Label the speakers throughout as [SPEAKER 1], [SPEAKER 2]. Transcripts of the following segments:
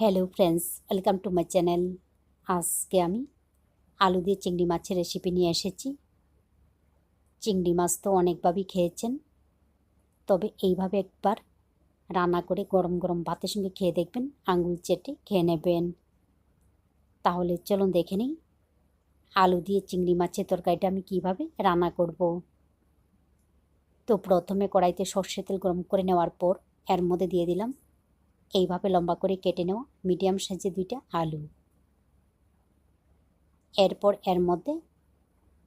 [SPEAKER 1] Hello friends welcome to my channel আজকে আমি আলু দিয়ে চিংড়ি মাছের রেসিপি নিয়ে এসেছি। চিংড়ি মাছ তো অনেকভাবেই খেয়েছেন। তবে এইভাবে একবার রান্না করে গরম গরম ভাতের সঙ্গে খেয়ে দেখবেন, আঙুল চেটে খেয়ে নেবেন। তাহলে চলুন দেখে নিই, আলু দিয়ে চিংড়ি মাছের তরকারিটা আমি কীভাবে রান্না করব। তো প্রথমে কড়াইতে সর্ষে তেল গরম করে নেওয়ার পর এর মধ্যে দিয়ে দিলাম এইভাবে লম্বা করে কেটে নেওয়া, মিডিয়াম সাইজে দুইটা আলু। এরপর এর মধ্যে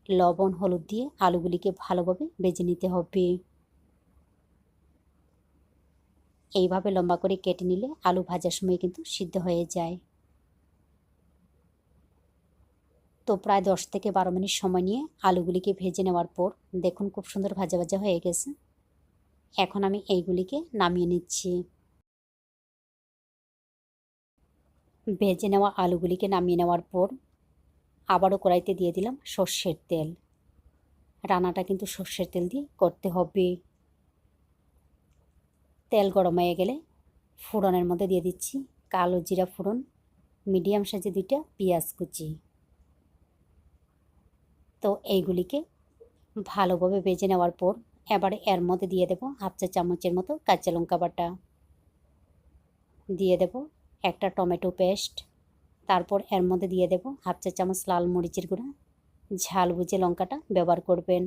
[SPEAKER 1] লবণ, হলুদ দিয়ে আলুগুলিকে ভালোভাবে বেজে নিতে হবে। এইভাবে লম্বা করে কেটে নিলে আলু ভাজার সময় কিন্তু সিদ্ধ হয়ে যায়। তো প্রায় দশ থেকে বারো মিনিট সময় নিয়ে আলুগুলিকে ভেজে নেওয়ার পর দেখুন খুব সুন্দর ভাজা ভাজা হয়ে গেছে। এখন আমি এইগুলিকে নামিয়ে নিচ্ছি। ভেজে নেওয়া আলুগুলিকে নামিয়ে নেওয়ার পর আবারও কড়াইতে দিয়ে দিলাম সর্ষের তেল। রান্নাটা কিন্তু সর্ষের তেল দিয়ে করতে হবে। তেল গরম হয়ে গেলে ফোড়নের মধ্যে দিয়ে দিচ্ছি কালো জিরা ফোড়ন, মিডিয়াম সাইজে দুইটা পেঁয়াজ কুচি। তো এইগুলিকে ভালোভাবে ভেজে নেওয়ার পর এবারে এর মধ্যে দিয়ে দেব হাফ চা চামচের মতো কাঁচা লঙ্কা বাটা। দিয়ে দেব একটা টমেটো পেস্ট, তারপর এর মধ্যে দিয়ে দেব হাফ চা চামচ লাল মরিচের গুঁড়া, ঝাল বুঝে লঙ্কাটা ব্যবহার করবেন।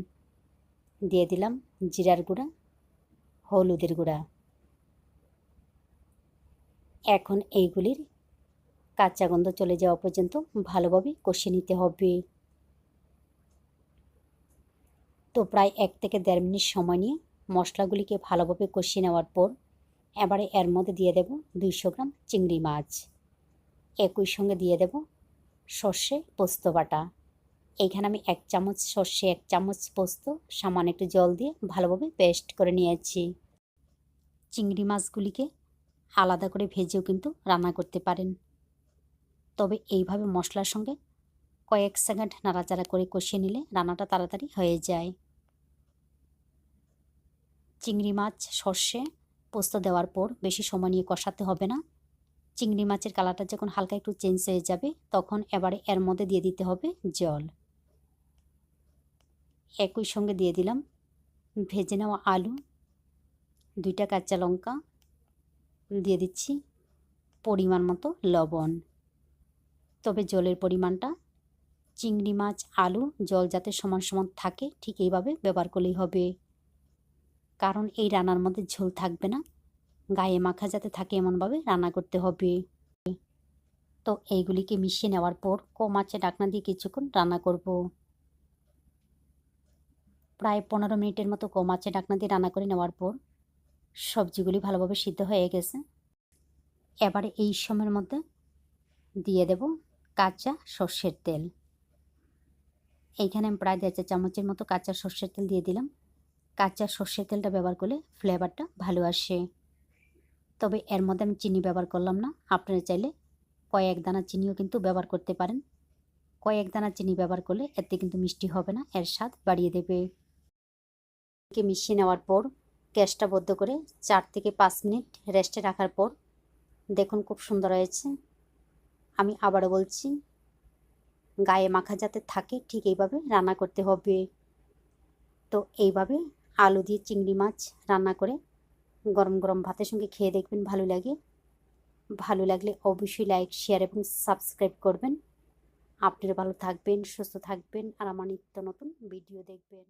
[SPEAKER 1] দিয়ে দিলাম জিরার গুঁড়া, হলুদের গুঁড়া। এখন এইগুলির কাঁচা গন্ধ চলে যাওয়া পর্যন্ত ভালোভাবে কষিয়ে নিতে হবে। তো প্রায় এক থেকে দেড় মিনিট সময় নিয়ে মশলাগুলিকে ভালোভাবে কষিয়ে নেওয়ার পর এবারে এর মধ্যে দিয়ে দেব দুইশো গ্রাম চিংড়ি মাছ। একই সঙ্গে দিয়ে দেব সর্ষে পোস্ত বাটা। এইখানে আমি এক চামচ সর্ষে, এক চামচ পোস্ত, সামান্য একটু জল দিয়ে ভালোভাবে পেস্ট করে নিয়েছি। চিংড়ি মাছগুলিকে আলাদা করে ভেজেও কিন্তু রান্না করতে পারেন। তবে এইভাবে মশলার সঙ্গে কয়েক সেকেন্ড নাড়াচাড়া করে কষিয়ে নিলে রান্নাটা তাড়াতাড়ি হয়ে যায়। চিংড়ি মাছ, সর্ষে পোস্ত দেওয়ার পর বেশি সময় নিয়ে কষাতে হবে না। চিংড়ি মাছের কালারটা যখন হালকা একটু চেঞ্জ হয়ে যাবে, তখন এবারে এর মধ্যে দিয়ে দিতে হবে জল। একই সঙ্গে দিয়ে দিলাম ভেজে নেওয়া আলু, দুইটা কাঁচা লঙ্কা, দিয়ে দিচ্ছি পরিমাণ মতো লবণ। তবে জলের পরিমাণটা, চিংড়ি মাছ, আলু, জল যাতে সমান সমান থাকে ঠিক এইভাবে ব্যবহার করলেই হবে। কারণ এই রান্নার মধ্যে ঝোল থাকবে না। গায়ে মাখা যাতে থাকে এমনভাবে রান্না করতে হবে। তো এইগুলিকে মিশিয়ে নেওয়ার পর কম আঁচে ডাকনা দিয়ে কিছুক্ষণ রান্না করব। প্রায় পনেরো মিনিটের মতো কম আঁচে ডাকনা দিয়ে রান্না করে নেওয়ার পর সবজিগুলি ভালোভাবে সিদ্ধ হয়ে গেছে। এবারে এই সময়ের মধ্যে দিয়ে দেব কাঁচা সর্ষের তেল। এইখানে আমি প্রায় দেড় চামচের মতো কাঁচা সর্ষের তেল দিয়ে দিলাম। কাঁচা সর্ষের তেলটা ব্যবহার করলে ফ্লেভারটা ভালো আসে। তবে এর মধ্যে আমি চিনি ব্যবহার করলাম না। আপনারা চাইলে কয়েক দানা চিনিও কিন্তু ব্যবহার করতে পারেন। কয়েক দানা চিনি ব্যবহার করলে এতে কিন্তু মিষ্টি হবে না, এর স্বাদ বাড়িয়ে দেবে। মিশিয়ে নেওয়ার পর গ্যাসটা বদ্ধ করে চার থেকে পাঁচ মিনিট রেস্টে রাখার পর দেখুন খুব সুন্দর হয়েছে। আমি আবারও বলছি, গায়ে মাখা যাতে থাকে ঠিক এইভাবে রান্না করতে হবে। তো এইভাবে আলু দিয়ে চিংড়ি মাছ রান্না করে গরম গরম ভাতের সঙ্গে খেয়ে দেখবেন ভালো লাগে। ভালো লাগলে অবশ্যই লাইক শেয়ার এবং সাবস্ক্রাইব করবেন। আপনারা ভালো থাকবেন, সুস্থ থাকবেন আর আমার নিত্য নতুন ভিডিও দেখবেন।